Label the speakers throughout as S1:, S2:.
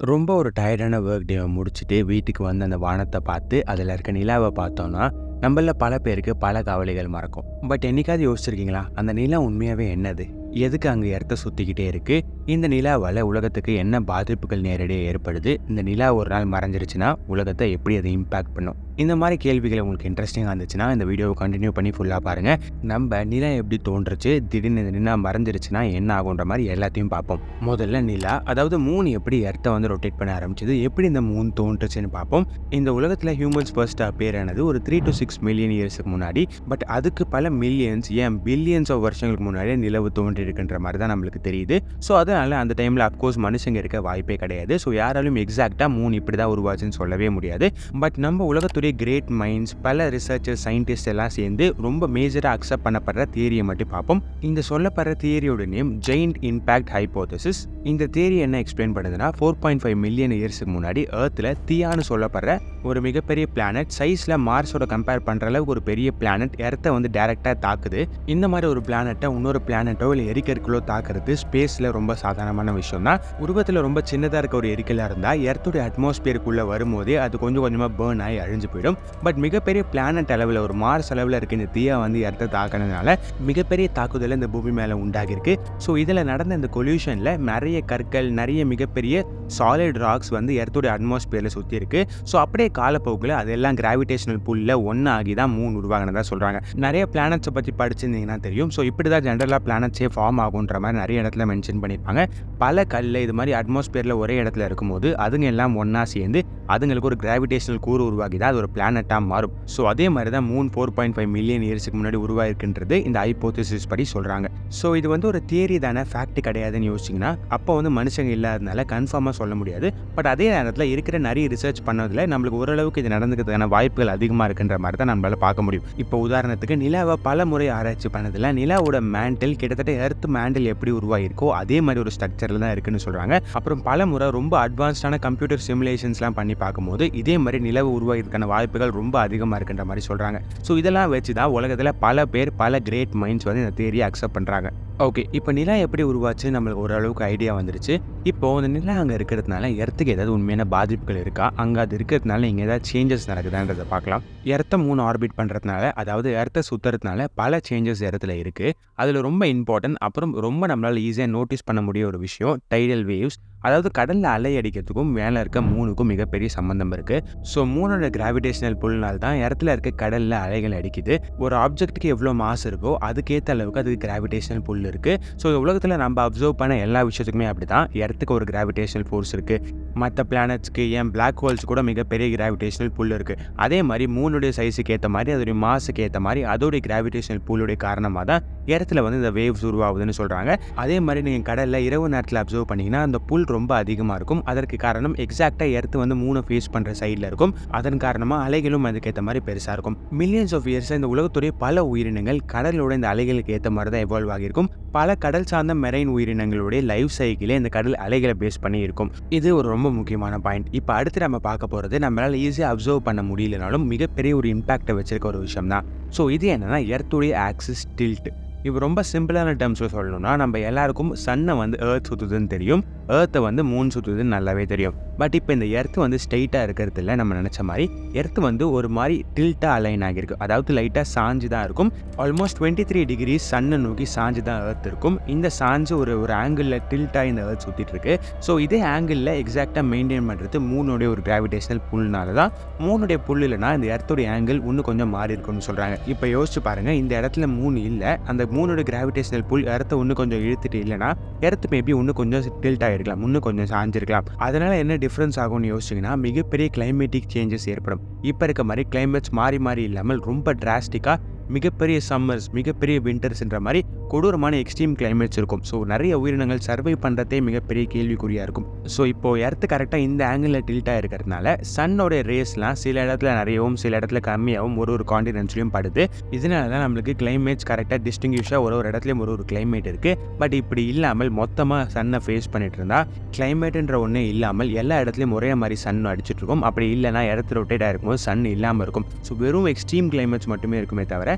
S1: ரொம்ப ஒரு டயர்டான ஒர்க் டேவை முடிச்சுட்டு வீட்டுக்கு வந்து அந்த வானத்தை பார்த்து அதில் இருக்க நிலாவை பார்த்தோன்னா நம்மள பல பேருக்கு பல கவலைகள் மறக்கும். பட் என்னைக்காவது யோசிச்சிருக்கீங்களா? அந்த நிலா உண்மையாகவே என்னது? எதுக்கு அங்கே இடத்த சுற்றிக்கிட்டே இருக்குது இந்த நிலாவால் உலகத்துக்கு என்ன பாதிப்புகள் நேரடியாக ஏற்படுது? இந்த நிலா ஒரு நாள் மறைஞ்சிருச்சுன்னா உலகத்தை எப்படி அதை இம்பேக்ட் பண்ணும்? இந்த மாதிரி கேள்விகள் உங்களுக்கு இன்ட்ரெஸ்டிங்காக இருந்துச்சுன்னா இந்த வீடியோவை கண்டினியூ பண்ணி ஃபுல்லாக பாருங்கள் நம்ம நிலா எப்படி தோன்றுச்சு? திடீர்னு நிலா மறைஞ்சிருச்சுன்னா என்ன ஆகுன்ற மாதிரி எல்லாத்தையும் பார்ப்போம். முதல்ல நிலா அதாவது மூணு எப்படி எர்த்தை வந்து ரொட்டேட் பண்ண ஆரம்பிச்சது? எப்படி இந்த மூணு தோன்றுச்சுன்னு பார்ப்போம். இந்த உலகத்தில் ஹியூமன்ஸ் ஃபர்ஸ்ட் பேர் ஆனது ஒரு த்ரீ டு சிக்ஸ் மில்லியன் இயர்ஸுக்கு முன்னாடி. பட் அதுக்கு பல மில்லியன்ஸ் ஏன் பில்லியன்ஸ் ஆஃப் வருஷங்களுக்கு முன்னாடியே நிலவு தோன்றி இருக்குன்ற மாதிரி தான் நம்மளுக்கு தெரியுது. ஸோ அதனால் அந்த டைமில் அப்கோர்ஸ் மனுஷங்க இருக்க வாய்ப்பே கிடையாது. ஸோ யாராலும் எக்ஸாக்டாக மூணு இப்படி தான் உருவாச்சுன்னு சொல்லவே முடியாது. பட் நம்ம உலகத்துடைய கிரேட் மைண்ட்ஸ் பல ரிசர்ச்சர்ஸ் சயின்டிஸ்ட் எல்லாம் சேர்ந்து ரொம்ப மேஜராக அக்செப்ட் பண்ணப்படுற தியரியை மட்டும் பார்ப்போம். இந்த சொல்லப்படுற தியரியோட நேம் ஜெயின்ட் இம்பேக்ட் ஹைப்போதசிஸ் இந்த தியரி என்ன எக்ஸ்பிளைன் பண்ணுதுன்னா ஃபோர் பாயிண்ட் ஃபைவ் மில்லியன் இயர்ஸுக்கு முன்னாடி ஏர்த்தில் தீயான்னு சொல்லப்படுற ஒரு மிகப்பெரிய பிளானட் சைஸில் மார்ஸோட கம்பேர் பண்ணுற அளவுக்கு ஒரு பெரிய பிளானட் எர்த்தை வந்து டேரெக்டாக தாக்குது. இந்த மாதிரி ஒரு பிளானட்டை இன்னொரு பிளானட்டோ இல்லை எரிக்கற்களோ தாக்குறது ஸ்பேஸில் ரொம்ப சாதாரணமான விஷயம் தான் உருவத்தில் ரொம்ப சின்னதாக இருக்க ஒரு எரிக்கலாக இருந்தால் எர்த்தோடைய அட்மாஸ்பியருக்குள்ளே வரும்போதே அது கொஞ்சம் கொஞ்சமாக பேர்ன் ஆகி அழிஞ்சு போயிடும். பட் மிகப்பெரிய பிளானட் அளவில் ஒரு மார்ஸ் அளவில் இருக்க இந்த தீயா வந்து எர்த்தை தாக்கினதுனால மிகப்பெரிய தாக்குதல் இந்த பூமி மேலே உண்டாகிருக்கு ஸோ இதில் நடந்த இந்த கொல்யூஷனில் நிறைய கற்கள் நிறைய மிகப்பெரிய சாலிட் ராக்ஸ் வந்து எர்த்தோடைய அட்மாஸ்பியரில் சுற்றி இருக்கு ஸோ அப்படியே காலப்போக்கில் அதெல்லாம் கிராவிடேஷனல் புல்லில் ஒன்று ஆகி தான் மூணு உருவாகினதாக சொல்கிறாங்க நிறைய பிளானட்ஸை பற்றி படிச்சிருந்தீங்கன்னா தெரியும். ஸோ இப்படி தான் ஜென்ரலாக பிளானட்ஸே ஃபார்ம் ஆகுன்ற மாதிரி நிறைய இடத்துல மென்ஷன் பண்ணியிருப்பாங்க பல கல் இது மாதிரி அட்மாஸ்பியரில் ஒரே இடத்துல இருக்கும்போது அதுங்க எல்லாம் ஒன்றா சேர்ந்து அதுங்களுக்கு ஒரு கிராவிடேஷனல் கூறு உருவாகி தான் அது ஒரு பிளானட்டாக மாறும். ஸோ அதே மாதிரி தான் மூணு ஃபோர் பாயிண்ட் ஃபைவ் மில்லியன் இயர்ஸுக்கு முன்னாடி உருவாயிருக்குன்றது இந்த ஹைப்போதிசிஸ் படி சொல்கிறாங்க ஸோ இது வந்து ஒரு தியரி தானே ஃபேக்ட் கிடையாதுன்னு யோசிச்சிங்கன்னா அப்போ வந்து மனுஷங்க இல்லாததுனால கன்ஃபார்மாக சொல்ல முடியாது. பட் அதே நேரத்தில் இருக்கிற நிறைய ரிசர்ச் பண்ணதில் நம்மளுக்கு ஓரளவுக்கு இது நடந்துக்கிறதுக்கான வாய்ப்புகள் அதிகமாக இருக்குன்ற மாதிரி தான் நம்மளால் பார்க்க முடியும். இப்போ உதாரணத்துக்கு நிலாவை பல முறை ஆராய்ச்சி பண்ணதில் நிலாவோட மேண்டில் கிட்டத்தட்ட எர்த் மேண்டில் எப்படி உருவாகிருக்கோ அதே மாதிரி ஒரு ஸ்ட்ரக்சரில் தான் இருக்குன்னு சொல்கிறாங்க அப்புறம் பல முறை ரொம்ப அட்வான்ஸ்டான கம்ப்யூட்டர் சிமுலேஷன்ஸ்லாம் பண்ணி பார்க்கும்போது இதே மாதிரி நிலவு உருவாகிறதுக்கான வாய்ப்புகள் ரொம்ப அதிகமாக இருக்குன்ற மாதிரி சொல்கிறாங்க ஸோ இதெல்லாம் வச்சு தான் உலகத்தில் பல பேர் பல கிரேட் மைண்ட்ஸ் வந்து இந்த தேரியை அக்செப்ட் பண்ணுறாங்க ஓகே இப்போ நிலா எப்படி உருவாச்சு? நம்மளுக்கு ஓரளவுக்கு ஐடியா வந்துருச்சு. இப்போ அந்த நிலா அங்கே இருக்கிறதுனால இடத்துக்கு ஏதாவது உண்மையான பாதிப்புகள் இருக்கா? அங்கே அது இருக்கிறதுனால இங்கே ஏதாவது சேஞ்சஸ் நடக்குதான்றதை பார்க்கலாம். இடத்த மூணு ஆர்பிட் பண்ணுறதுனால அதாவது இடத்த சுற்றுறதுனால பல சேஞ்சஸ் இடத்துல இருக்குது அதில் ரொம்ப இம்பார்ட்டன்ட் அப்புறம் ரொம்ப நம்மளால் ஈஸியாக நோட்டீஸ் பண்ண முடிய ஒரு விஷயம் டைடல் வேவ்ஸ் அதாவது கடலில் அலை அடிக்கிறதுக்கும் மேலே இருக்க மூணுக்கும் மிகப்பெரிய சம்மந்தம் இருக்குது ஸோ மூணோட கிராவிடேஷனல் புல்னால் தான் இடத்துல இருக்க கடலில் அலைகள் அடிக்குது. ஒரு ஆப்ஜெக்ட்டுக்கு எவ்வளோ மாஸ் இருக்கோ அதுக்கேற்ற அளவுக்கு அதுக்கு கிராவிடேஷனல் புல் இருக்குது ஸோ உலகத்தில் நம்ம அப்சர்வ் பண்ண எல்லா விஷயத்துக்குமே அப்படி தான் இடத்துக்கு ஒரு கிராவிடேஷனல் ஃபோர்ஸ் இருக்குது மற்ற பிளானட்ஸ்க்கு ஏன் பிளாக் ஹோல்ஸ் கூட மிகப்பெரிய கிராவிடேஷனல் புல் இருக்குது அதே மாதிரி மூணுடைய சைஸுக்கு ஏற்ற மாதிரி அதோடைய மாஸுக்கு ஏற்ற மாதிரி அதோடைய கிராவிடேஷனல் புல்லுடைய காரணமாக தான் இடத்துல வந்து இந்த வேவ்ஸ் உருவாகுதுன்னு சொல்கிறாங்க அதே மாதிரி நீங்கள் கடலில் இரவு நேரத்தில் அப்சர்வ் பண்ணிங்கன்னா அந்த புல் ரொம்ப அதிகமாக இருக்கும். அதற்கு காரணம் எக்ஸாக்டாக எர்த்து வந்து மூணு ஃபேஸ் பண்ணுற சைடில் இருக்கும். அதன் காரணமாக அலைகளும் அதுக்கேற்ற மாதிரி பெருசாக இருக்கும். மில்லியன்ஸ் ஆஃப் இயர்ஸ் இந்த உலகத்துடைய பல உயிரினங்கள் கடலோட இந்த அலைகளுக்கு ஏற்ற மாதிரி தான் எவால்வ் ஆகியிருக்கும். பல கடல் சார்ந்த மெரைன் உயிரினங்களுடைய லைஃப் சைக்கிளே இந்த கடல் அலைகளை பேஸ் பண்ணி இருக்கும் இது ஒரு ரொம்ப முக்கியமான பாயிண்ட் இப்போ அடுத்து நம்ம பார்க்க போகிறது நம்மளால் ஈஸியாக அப்சர்வ் பண்ண முடியலனாலும் மிகப்பெரிய ஒரு இம்பாக்டை வச்சிருக்க ஒரு விஷயம் தான். ஸோ இது என்னன்னா எர்த்துடைய ஆக்சிஸ் டில்ட் இப்போ ரொம்ப சிம்பிளான டேர்ம்ஸில் சொல்லணும்னா நம்ம எல்லாருக்கும் சன்னை வந்து ஏர்த் சுற்றுதுன்னு தெரியும். ஏர்த்தை வந்து மூன் சுற்றுறது நல்லாவே தெரியும். பட் இப்போ இந்த எர்த்து வந்து ஸ்ட்ரெயிட்டாக இருக்கிறது இல்லை நம்ம நினச்ச மாதிரி. எர்த்து வந்து ஒரு மாதிரி டில்ட்டாக அலைன் ஆகிருக்கு அதாவது லைட்டாக சாஞ்சு தான் இருக்கும். ஆல்மோஸ்ட் டுவெண்ட்டி த்ரீ டிகிரி சன்னை நோக்கி சாஞ்சு தான் ஏர்த் இருக்கும். இந்த சாஞ்சு ஒரு ஒரு ஆங்கிளில் டில்ட்டாக இந்த ஏர்த் சுற்றிட்டு இருக்கு. ஸோ இதே ஆங்கிளில் எக்ஸாக்டாக மெயின்டைன் பண்ணுறது மூணுடைய ஒரு கிராவிடேஷனல் புல்னால தான். மூணுடைய புல் இல்லைனா இந்த எர்த்துடைய ஆங்கிள் இன்னும் கொஞ்சம் மாறி இருக்கும்னு சொல்கிறாங்க இப்போ யோசிச்சு பாருங்கள் இந்த இடத்துல மூணு இல்லை. அந்த மூணோட கிராவிடேஷனல் புல் எர்த்தை இன்னும் கொஞ்சம் இழுத்துட்டு இல்லைனா எர்த்து மேபி இன்னும் கொஞ்சம் டில்ட் ஆகிருக்கலாம் இன்னும் கொஞ்சம் சாஞ்சிருக்கலாம். அதனால் என்ன டிஃப்ரென்ஸ் ஆகும்னு யோசிச்சிங்கன்னா மிகப்பெரிய கிளைமேட்டிக் சேஞ்சஸ் ஏற்படும். இப்போ இருக்க மாதிரி கிளைமேட்ஸ் மாறி மாறி இல்லாமல் ரொம்ப டிராஸ்டிக்காக மிகப்பெரிய சம்மர்ஸ் மிகப்பெரிய விண்டர்ஸ்ன்ற மாதிரி கொடூரமான எக்ஸ்ட்ரீம் கிளைமேட்ஸ் இருக்கும். ஸோ நிறைய உயிரினங்கள் சர்வை பண்ணுறதே மிகப்பெரிய கேள்விக்குறியாக இருக்கும். ஸோ இப்போது எர்த்து கரெக்டாக இந்த ஆங்கிளில் டில்ட்டாக இருக்கிறதுனால சன்னோட ரேஸ்லாம் சில இடத்துல நிறையவும் சில இடத்துல கம்மியாகவும் ஒரு ஒரு காண்டினென்ட்ஸ்லையும் படுது. இதனால தான் நம்மளுக்கு கிளைமேட்ஸ் கரெக்டாக டிஸ்டிங்யூஷாக ஒரு ஒரு இடத்துலையும் ஒரு ஒரு கிளைமேட் இருக்குது பட் இப்படி இல்லாமல் மொத்தமாக சன்னை ஃபேஸ் பண்ணிட்டு இருந்தால் கிளைமேட்டுன்ற ஒன்றே இல்லாமல் எல்லா இடத்துலையும் ஒரே மாதிரி சன் அடிச்சிட்ருக்கும் அப்படி இல்லைனா இடத்துல ரொட்டேட் ஆகிருக்கும்போது சன் இல்லாமல் இருக்கும். ஸோ வெறும் எக்ஸ்ட்ரீம் கிளைமேட்ஸ் மட்டுமே இருக்குமே தவிர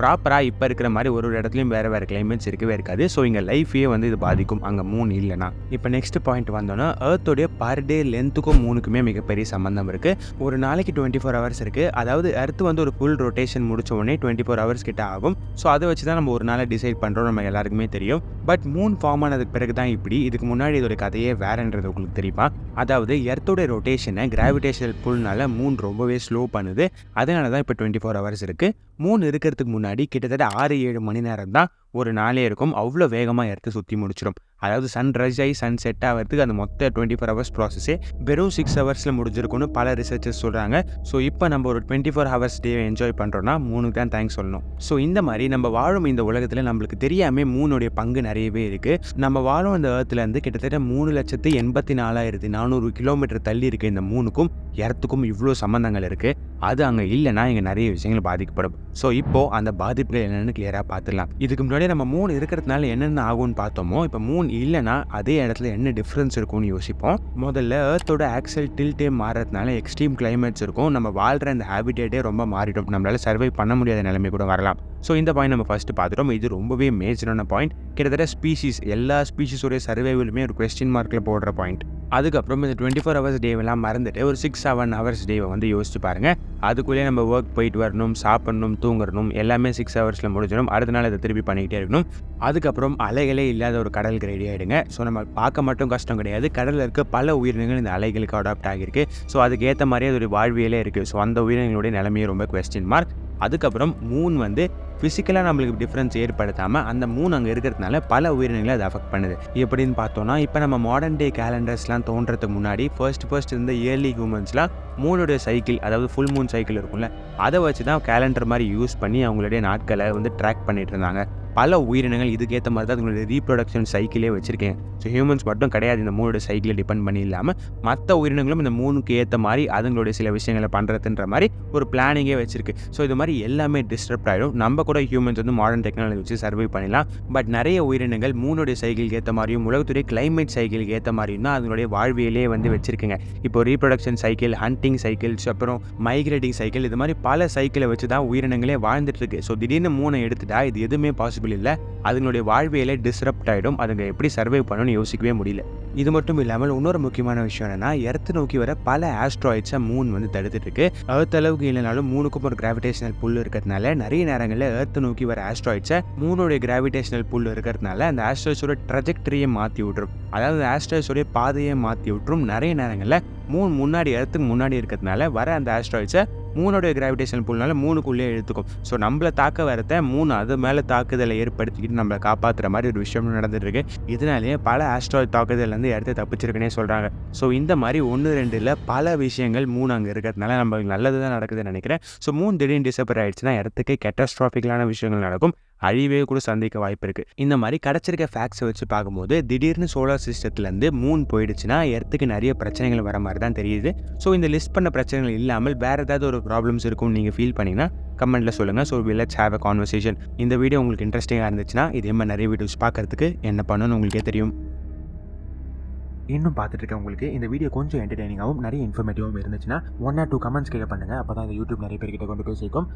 S1: ப்ராப்பராக இப்போ இருக்கிற மாதிரி ஒரு ஒரு இடத்துலையும் வேறு வேறு கிளைமேட்ஸ் இருக்கவே இருக்காது. ஸோ இங்கே லைஃபையே வந்து இது பாதிக்கும். அங்கே மூணு இல்லைனா இப்போ நெக்ஸ்ட் பாயிண்ட் வந்தோன்னா ஏர்த்தோடைய பர் டே லென்த்துக்கும் மூணுக்குமே மிகப்பெரிய சம்மந்தம் இருக்குது ஒரு நாளைக்கு டுவெண்ட்டி ஃபோர் ஹவர்ஸ் இருக்குது அதாவது எர்த் வந்து ஒரு ஃபுல் ரொட்டேஷன் முடிச்ச உடனே டுவெண்ட்டி ஃபோர் ஹவர்ஸ் கிட்ட ஆகும். ஸோ அதை வச்சு தான் நம்ம ஒரு நாளை டிசைட் பண்ணுறோம் நம்ம எல்லாருக்குமே தெரியும். பட் மூன் ஃபார்ம் ஆனதுக்கு பிறகு தான் இப்படி. இதுக்கு முன்னாடி இதோட கதையே வேறன்றது உங்களுக்கு தெரியுமா? அதாவது எர்த்தோட ரொட்டேஷனை கிராவிடேஷனல் புல்னால மூன் ரொம்பவே ஸ்லோ பண்ணுது. அதனால தான் இப்போ டுவெண்ட்டி ஃபோர் ஹவர்ஸ் இருக்குது மூணு இருக்கிறதுக்கு முன்னாடி கிட்டத்தட்ட ஆறு ஏழு மணி நேரம் தான் ஒரு நாளே இருக்கும். அவ்வளோ வேகமாக எடுத்து சுற்றி முடிச்சிடும் அதாவது சன் ரைஸ் ஆகி சன் செட் ஆகிறதுக்கு அந்த மொத்த டுவெண்ட்டி ஃபோர் ஹவர்ஸ் ப்ராசஸே வெறும் சிக்ஸ் ஹவர்ஸில் முடிஞ்சிருக்கும்னு பல ரிசர்ச்சர்ஸ் சொல்கிறாங்க ஸோ இப்போ நம்ம ஒரு twenty four hours day enjoy பண்ணுறோன்னா மூணுக்கு தான் தேங்க்ஸ் சொல்லணும். ஸோ இந்த மாதிரி நம்ம வாழும் இந்த உலகத்தில் நம்மளுக்கு தெரியாமல் மூணுடைய பங்கு நிறையவே இருக்குது நம்ம வாழும் இந்த ஏர்த்துலேருந்து கிட்டத்தட்ட மூணு லட்சத்து எண்பத்தி நாலாயிரத்தி நானூறு கிலோமீட்டர் தள்ளி இருக்க இந்த மூணுக்கும் இடத்துக்கும் இவ்வளோ சம்மந்தங்கள் இருக்குது அது அங்கே இல்லைன்னா இங்கே நிறைய விஷயங்கள் பாதிக்கப்படும். ஸோ இப்போது அந்த பாதிப்புகள் என்னென்னு கிளியராக பார்த்துடலாம். இதுக்கு முன்னாடி நம்ம மூணு இருக்கிறதுனால என்னென்ன ஆகும்னு பார்த்தோமோ இப்போ மூணு இல்லைன்னா அதே இடத்துல என்ன டிஃப்ரென்ஸ் இருக்கும்னு யோசிப்போம். முதல்ல ஏர்த்தோட ஆக்சல் டில்ட்டே மாறதுனால எக்ஸ்ட்ரீம் கிளைமேட்ஸ் இருக்கும். நம்ம வாழ்கிற அந்த ஹேபிட்டேட்டே ரொம்ப மாறிடும். நம்மளால சர்வை பண்ண முடியாத நிலைமை கூட வரலாம். ஸோ இந்த பாயிண்ட் நம்ம ஃபஸ்ட்டு பார்த்துட்டோம். இது ரொம்பவே மேஜரான பாயிண்ட் கிட்டத்தட்ட ஸ்பீஷீஸ் எல்லா ஸ்பீஷீஸோடைய சர்வைவலுமே ஒரு கொஸ்டின் மார்க்கில் போடுற பாயிண்ட் அதுக்கப்புறம் இந்த டுவெண்ட்டி ஃபோர் ஹவர்ஸ் டேவெல்லாம் மறந்துட்டு ஒரு சிக்ஸ் செவன் ஹவர்ஸ் டேவை வந்து யோசிச்சு பாருங்கள் அதுக்குள்ளேயே நம்ம ஒர்க் போயிட்டு வரணும் சாப்பிடணும் தூங்கணும் எல்லாமே சிக்ஸ் ஹவர்ஸில் முடிஞ்சிடும். அடுத்த நாள் அதை திருப்பி பண்ணிக்கிட்டே இருக்கணும். அதுக்கப்புறம் அலைகளே இல்லாத ஒரு கடலுக்கு ரெடி ஆகிடுங்க ஸோ நம்ம பார்க்க மட்டும் கஷ்டம் கிடையாது. கடலில் இருக்க பல உயிரினங்கள் இந்த அலைகளுக்கு அடாப்ட் ஆகியிருக்கு. ஸோ அதுக்கேற்ற மாதிரி மாதிரியே அது ஒரு வாழ்வியலே இருக்குது ஸோ அந்த உயிரினங்களுடைய நிலைமையும் ரொம்ப கொஸ்டின் மார்க் அதுக்கப்புறம் மூன் வந்து ஃபிசிக்கலாக நம்மளுக்கு டிஃப்ரென்ஸ் ஏற்படுத்தாமல் அந்த மூணு அங்கே இருக்கிறதுனால பல உயிரினங்களை அது அஃபெக்ட் பண்ணுது. எப்படின்னு பார்த்தோன்னா இப்போ நம்ம மாடர்ன் டே கேலண்டர்ஸ்லாம் தோன்றதுக்கு முன்னாடி ஃபர்ஸ்ட் ஃபர்ஸ்ட் இருந்த இயர்லி ஹியூமன்ஸ்லாம் மூணுடைய சைக்கிள் அதாவது ஃபுல் மூன் சைக்கிள் இருக்கும்ல அதை வச்சு தான் கேலண்டர் மாதிரி யூஸ் பண்ணி அவங்களுடைய நாட்களை வந்து ட்ராக் பண்ணிட்டு இருந்தாங்க. பல உயிரினங்கள் இதுக்கேற்ற மாதிரி தான் அதுங்களுடைய ரீப்ரொடக்ஷன் சைக்கிளே வச்சுருக்கேன். ஸோ ஹியூமன்ஸ் மட்டும் கிடையாது. இந்த மூணோட சைக்கிளை டிபெண்ட் பண்ணி இல்லாமல் மற்ற உயிரினங்களும் இந்த மூணுக்கு ஏற்ற மாதிரி அதுங்களுடைய சில விஷயங்களை பண்ணுறதுன்ற மாதிரி ஒரு பிளானிங்கே வச்சுருக்கு. ஸோ இது மாதிரி எல்லாமே டிஸ்டர்ப் ஆகிடும் நம்ம கூட ஹியூமன்ஸ் வந்து மாடர்ன் டெக்னாலஜி வச்சு சர்வை பண்ணிடலாம். பட் நிறைய உயிரினங்கள் மூணுடைய சைக்கிளுக்கு ஏற்ற மாதிரியும் உலகத்துடைய கிளைமேட் சைக்கிளுக்கு ஏற்ற மாதிரியும் தான் அதனுடைய வாழ்வியலே வந்து வச்சுருக்குங்க. இப்போ ரீப்ரொடக்ஷன் சைக்கிள் ஹண்டிங் சைக்கிள்ஸ் அப்புறம் மைக்ரேட்டிங் சைக்கிள் இது மாதிரி பல சைக்கிளை வச்சு தான் உயிரினங்களே வாழ்ந்துட்டு இருக்கு. ஸோ திடீர்னு மூணை எடுத்துட்டா இது எதுவுமே பாசிபிள் இல்லை. அதுங்களுடைய வாழ்வியலே டிஸ்டரப்ட் ஆகிடும் அதுங்க எப்படி சர்வை பண்ணணும்னு யோசிக்கவே முடியல. இது மட்டும் இல்லாமல் இன்னொரு முக்கியமான விஷயம் என்னன்னா எர்த்து நோக்கி வர பல ஆஸ்ட்ராய்ட்ஸை மூன் வந்து தடுத்துட்டு இருக்கு எர்த் அளவுக்கு இல்லைனாலும் மூணுக்கும் ஒரு கிராவிடேஷனல் புல் இருக்கிறதுனால நிறைய நேரங்களில் எர்த்து நோக்கி வர ஆஸ்ட்ராய்ட்ஸை மூணுடைய கிராவிடேஷனல் புல் இருக்கிறதுனால அந்த ஆஸ்ட்ராய்ட்ஸோட ட்ரஜெக்டரியை மாற்றி விட்டுரும். அதாவது ஆஸ்ட்ராய்ட்ஸோடைய பாதையை மாற்றி விட்டுரும். நிறைய நேரங்களில் மூணு முன்னாடி எர்த்துக்கு முன்னாடி இருக்கிறதுனால வர அந்த ஆஸ்ட்ராய்ட்ஸை மூணோடைய கிராவிடேஷன் புல்னால மூணுக்குள்ளேயே எழுத்துக்கும் ஸோ நம்மளை தாக்க வரத மூணு அது மேலே தாக்குதலை ஏற்படுத்திக்கிட்டு நம்மளை காப்பாற்றுற மாதிரி ஒரு விஷயம் நடந்துட்டுருக்கு. இதனாலேயே பல ஆஸ்ட்ராய்ட் தாக்குதல்லேருந்து இடத்த தப்பிச்சிருக்குன்னே சொல்கிறாங்க ஸோ இந்த மாதிரி ஒன்று ரெண்டில் பல விஷயங்கள் மூணு அங்கே இருக்கிறதுனால நம்ம நல்லது தான் நடக்குதுன்னு நினைக்கிறேன். ஸோ மூணு திடீர்னு டிசப்பர் ஆயிடுச்சுன்னா இடத்துக்கு கெட்டாஸ்ட்ராஃபிக்கலான விஷயங்கள் நடக்கும். அழிவே கூட சந்திக்க வாய்ப்பு இருக்குது இந்த மாதிரி கிடச்சிருக்க ஃபேக்ட்ஸை வச்சு பார்க்கும்போது திடீர்னு சோலார் சிஸ்டத்துலேருந்து மூன் போயிடுச்சுன்னா எர்த்துக்கு நிறைய பிரச்சனைகள் வர மாதிரி தான் தெரியுது. ஸோ இந்த லிஸ்ட் பண்ண பிரச்சனைகள் இல்லாமல் வேறு ஏதாவது ஒரு ப்ராப்ளம்ஸ் இருக்கும்னு நீங்கள் ஃபீல் பண்ணிங்கன்னா கமெண்ட்டில் சொல்லுங்கள் so let's have a conversation இந்த வீடியோ உங்களுக்கு இன்ட்ரெஸ்டிங்காக இருந்துச்சுன்னா இதே மாதிரி நிறைய வீடியோஸ் பார்க்குறதுக்கு என்ன பண்ணணும்னு உங்களுக்கே தெரியும்.
S2: இன்னும் பார்த்துட்டு இருக்க உங்களுக்கு இந்த வீடியோ கொஞ்சம் என்டர்டைனிங்காகவும் நிறைய இன்ஃபர்மேட்டிவாகவும் இருந்துச்சுன்னா ஒன் ஆர் டூ கமெண்ட்ஸ் கேட்க பண்ணுங்கள் அப்போ தான் இந்த யூடியூப் நிறைய பேர்கிட்ட கொண்டு போய் சேர்க்கும்.